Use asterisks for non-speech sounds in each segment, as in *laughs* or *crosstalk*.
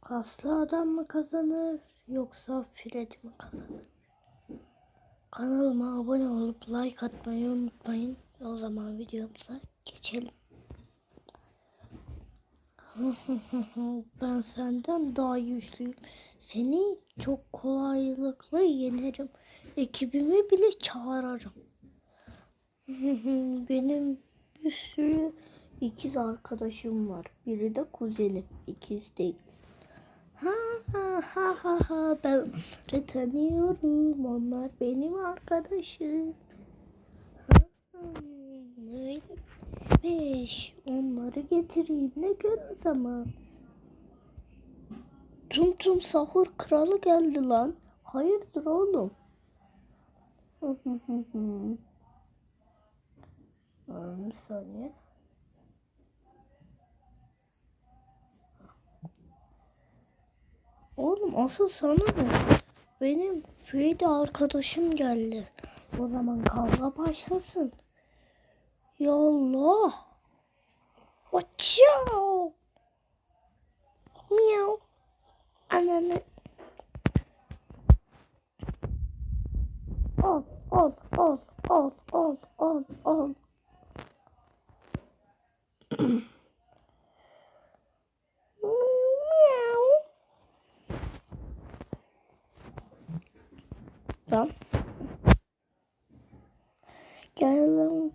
Kaslı adam mı kazanır yoksa Freddy mi kazanır? Kanalıma abone olup like atmayı unutmayın. O zaman videomuza geçelim. *laughs* ben senden daha güçlüyüm. Seni çok kolaylıkla yenerim. Ekibimi bile çağırırım. *laughs* Benim bir sürü ikiz arkadaşım var. Biri de kuzenim. İkiz değil. Ha ha ha ha ha ben onları tanıyorum. Onlar benim arkadaşım. Ha, ha, Öyleymiş. Onları getireyim ne gör o zaman. Tum tum sahur kralı geldi lan. Hayırdır oğlum? Bir saniye. Oğlum asıl sana ne? Benim Freddy arkadaşım geldi. O zaman kavga başlasın. Ya Allah. Açao. Miau. Ananı. Al, al, al, al, al, al, al. Miau. Tamam. Gel lan.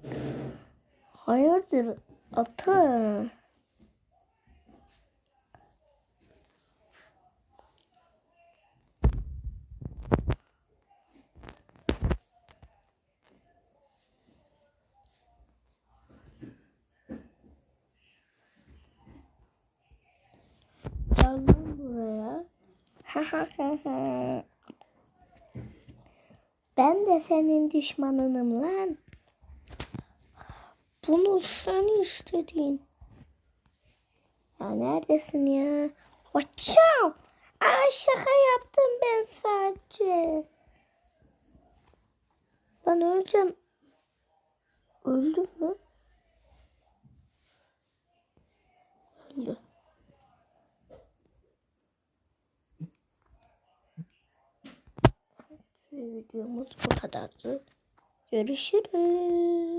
Hayırdır ata? Gel lan buraya. *laughs* Ha ha ha ha. Ben de senin düşmanınım lan. Bunu sen istedin. Ya neredesin ya? Açam. Aa şaka yaptım ben sadece. Ben öleceğim. Öldü mü? Videomuz bu kadardı. Görüşürüz.